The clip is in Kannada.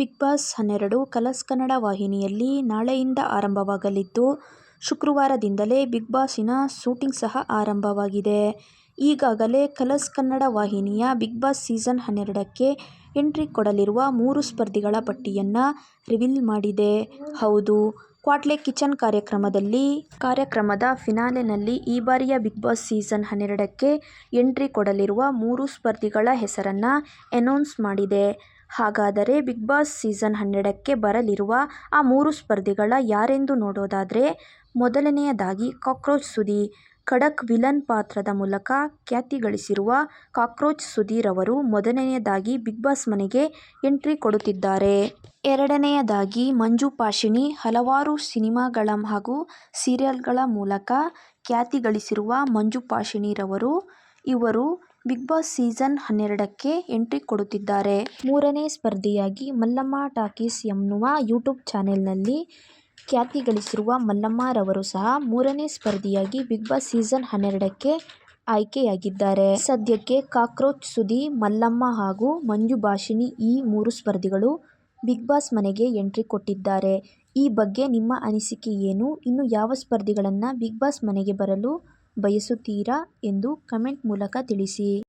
ಬಿಗ್ ಬಾಸ್ ಹನ್ನೆರಡು ಕಲರ್ಸ್ ಕನ್ನಡ ವಾಹಿನಿಯಲ್ಲಿ ನಾಳೆಯಿಂದ ಆರಂಭವಾಗಲಿದ್ದು, ಶುಕ್ರವಾರದಿಂದಲೇ ಬಿಗ್ ಬಾಸಿನ ಶೂಟಿಂಗ್ ಸಹ ಆರಂಭವಾಗಿದೆ. ಈಗಾಗಲೇ ಕಲರ್ಸ್ ಕನ್ನಡ ವಾಹಿನಿಯ ಬಿಗ್ ಬಾಸ್ ಸೀಸನ್ ಹನ್ನೆರಡಕ್ಕೆ ಎಂಟ್ರಿ ಕೊಡಲಿರುವ ಮೂರು ಸ್ಪರ್ಧಿಗಳ ಪಟ್ಟಿಯನ್ನು ರಿವೀಲ್ ಮಾಡಿದೆ. ಹೌದು ಕ್ವಾಟ್ಲೆ ಕಿಚನ್ ಕಾರ್ಯಕ್ರಮದಲ್ಲಿ ಕಾರ್ಯಕ್ರಮದ ಫಿನಾಲೆನಲ್ಲಿ ಈ ಬಾರಿಯ ಬಿಗ್ ಬಾಸ್ ಸೀಸನ್ ಹನ್ನೆರಡಕ್ಕೆ ಎಂಟ್ರಿ ಕೊಡಲಿರುವ ಮೂರು ಸ್ಪರ್ಧಿಗಳ ಹೆಸರನ್ನ ಅನೌನ್ಸ್ ಮಾಡಿದೆ. ಹಾಗಾದರೆ ಬಿಗ್ ಬಾಸ್ ಸೀಸನ್ ಹನ್ನೆರಡಕ್ಕೆ ಬರಲಿರುವ ಆ ಮೂರು ಸ್ಪರ್ಧಿಗಳ ಯಾರೆಂದು ನೋಡೋದಾದ್ರೆ ಮೊದಲನೆಯದಾಗಿ ಕಾಕ್ರೋಚ್ ಸುದಿ. ಖಡಕ್ ವಿಲನ್ ಪಾತ್ರದ ಮೂಲಕ ಖ್ಯಾತಿ ಗಳಿಸಿರುವ ಕಾಕ್ರೋಚ್ ಸುದೀರ್ ಅವರು ಮೊದಲನೆಯದಾಗಿ ಬಿಗ್ ಬಾಸ್ ಮನೆಗೆ ಎಂಟ್ರಿ ಕೊಡುತ್ತಿದ್ದಾರೆ. ಎರಡನೆಯದಾಗಿ ಮಂಜು ಪಾಷಿಣಿ ಹಲವಾರು ಸಿನಿಮಾಗಳ ಹಾಗೂ ಸೀರಿಯಲ್ಗಳ ಮೂಲಕ ಖ್ಯಾತಿ ಗಳಿಸಿರುವ ಮಂಜು ಪಾಷಿಣಿರವರು, ಇವರು ಬಿಗ್ ಬಾಸ್ ಸೀಸನ್ ಹನ್ನೆರಡಕ್ಕೆ ಎಂಟ್ರಿ ಕೊಡುತ್ತಿದ್ದಾರೆ. ಮೂರನೇ ಸ್ಪರ್ಧಿಯಾಗಿ ಮಲ್ಲಮ್ಮ ಟಾಕೀಸ್ ಎನ್ನುವ ಯೂಟ್ಯೂಬ್ ಚಾನೆಲ್ನಲ್ಲಿ ಖ್ಯಾತಿ ಗಳಿಸಿರುವ ಮಲ್ಲಮ್ಮರವರು ಸಹ ಮೂರನೇ ಸ್ಪರ್ಧಿಯಾಗಿ ಬಿಗ್ ಬಾಸ್ ಸೀಸನ್ ಹನ್ನೆರಡಕ್ಕೆ ಆಯ್ಕೆಯಾಗಿದ್ದಾರೆ. ಸದ್ಯಕ್ಕೆ ಕಾಕ್ರೋಚ್ ಸುದಿ, ಮಲ್ಲಮ್ಮ ಹಾಗೂ ಮಂಜು ಭಾಷಿಣಿ ಈ ಮೂರು ಸ್ಪರ್ಧಿಗಳು ಬಿಗ್ ಬಾಸ್ ಮನೆಗೆ ಎಂಟ್ರಿ ಕೊಟ್ಟಿದ್ದಾರೆ. ಈ ಬಗ್ಗೆ ನಿಮ್ಮ ಅನಿಸಿಕೆ ಏನು? ಇನ್ನು ಯಾವ ಸ್ಪರ್ಧಿಗಳನ್ನು ಬಿಗ್ ಬಾಸ್ ಮನೆಗೆ ಬರಲು ಬಯಸುತ್ತೀರಾ ಎಂದು ಕಮೆಂಟ್ ಮೂಲಕ ತಿಳಿಸಿ.